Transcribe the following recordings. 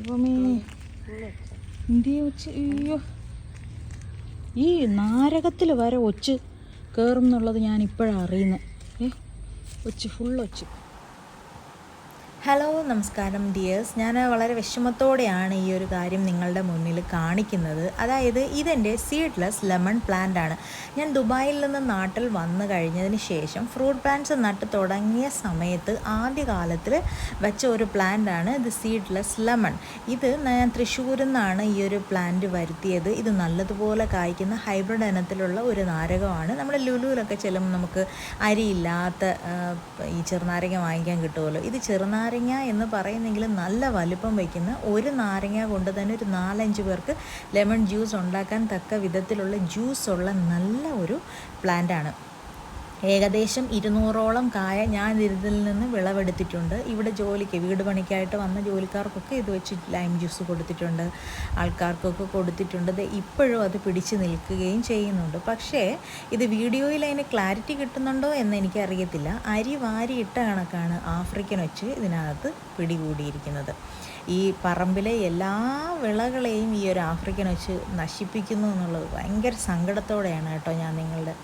ദൈവമേ. എന്തിയ ഒച്ച? അയ്യോ. ഈ നാരകത്തിൽ വരെ ഒച്ച് കയറും എന്നുള്ളത് ഞാൻ ഇപ്പോഴാണ് അറിയുന്നത് ഏ? ഒച്ച് ഫുൾ ഒച്ച്. ഹലോ നമസ്കാരം ഡിയേഴ്സ് ഞാൻ വളരെ വിഷമത്തോടെയാണ് ഈ ഒരു കാര്യം നിങ്ങളുടെ മുന്നിൽ കാണിക്കുന്നത്. അതായത് ഇതെന്റെ സീഡ്ലെസ് ലെമൺ പ്ലാന്റ് ആണ്. ഞാൻ ദുബായിൽ നിന്ന് നാട്ടിൽ വന്നു കഴിഞ്ഞതിന് ശേഷം ഫ്രൂട്ട് പ്ലാന്റ്സ് നട്ട് തുടങ്ങിയ സമയത്ത് ആദ്യ കാലത്തിൽ വെച്ച ഒരു പ്ലാന്റ് ആണ് ഇത് സീഡ്ലെസ് ലെമൺ ഇത് ഞാൻ തൃശ്ശൂരിൽ നിന്നാണ് ഈ ഒരു പ്ലാന്റ് വരുത്തിയത്. ഇത് നല്ലതുപോലെ കായ്ക്കുന്ന ഹൈബ്രിഡ് ഇനത്തിലുള്ള ഒരു നാരകമാണ്. നമ്മൾ ലുലുവിലൊക്കെ ചെല്ലുമ്പോൾ നമുക്ക് അരിയില്ലാത്ത ഈ ചെറുനാരങ്ങ വാങ്ങിക്കാൻ കിട്ടുമല്ലോ. ഇത് ചെറുനാരങ്ങ എന്ന് പറയുന്നെങ്കിൽ നല്ല വലുപ്പം വയ്ക്കുന്ന ഒരു നാരങ്ങ കൊണ്ട് തന്നെ ഒരു നാലഞ്ച് പേർക്ക് ലെമൺ ജ്യൂസ് ഉണ്ടാക്കാൻ തക്ക വിധത്തിലുള്ള ജ്യൂസ് ഉള്ള നല്ല ഒരു പ്ലാന്റാണ്. ഏകദേശം ഇരുന്നൂറോളം കായ ഞാൻ ഇതിൽ നിന്ന് വിളവെടുത്തിട്ടുണ്ട്. ഇവിടെ ജോലിക്ക് വീട് പണിക്കായിട്ട് വന്ന ജോലിക്കാർക്കൊക്കെ ഇത് വെച്ച് ലൈം ജ്യൂസ് കൊടുത്തിട്ടുണ്ട്. ആൾക്കാർക്കൊക്കെ കൊടുത്തിട്ടുണ്ട്. ഇപ്പോഴും അത് പിടിച്ച് നിൽക്കുകയും ചെയ്യുന്നുണ്ട്. പക്ഷേ ഇത് വീഡിയോയിൽ അതിന് ക്ലാരിറ്റി കിട്ടുന്നുണ്ടോ എന്ന് എനിക്കറിയത്തില്ല. അരി ഇട്ട കണക്കാണ് ആഫ്രിക്കൻ വെച്ച് ഇതിനകത്ത് പിടികൂടിയിരിക്കുന്നത്. ഈ പറമ്പിലെ എല്ലാ വിളകളെയും ഈ ഒരു ആഫ്രിക്കൻ വെച്ച് നശിപ്പിക്കുന്നു എന്നുള്ളത് ഭയങ്കര സങ്കടത്തോടെയാണ് കേട്ടോ ഞാൻ നിങ്ങളുടെ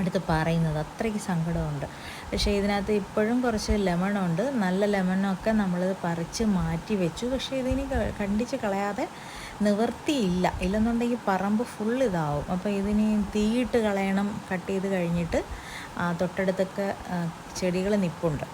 അടുത്ത് പറയുന്നത്. അത്രയ്ക്ക് സങ്കടമുണ്ട്. പക്ഷേ ഇതിനകത്ത് ഇപ്പോഴും കുറച്ച് ലെമണുണ്ട്. നല്ല ലെമണൊക്കെ നമ്മൾ പറിച്ച് മാറ്റി വെച്ചു. പക്ഷേ ഇതിനി കണ്ടിച്ച് കളയാതെ നിവർത്തിയില്ല. ഇല്ലെന്നുണ്ടെങ്കിൽ പറമ്പ് ഫുൾ ഇതാവും. അപ്പോൾ ഇതിനി തീയിട്ട് കളയണം. കട്ട് ചെയ്ത് കഴിഞ്ഞിട്ട് തൊട്ടടുത്തൊക്കെ ചെടികൾ നിപ്പുണ്ട്.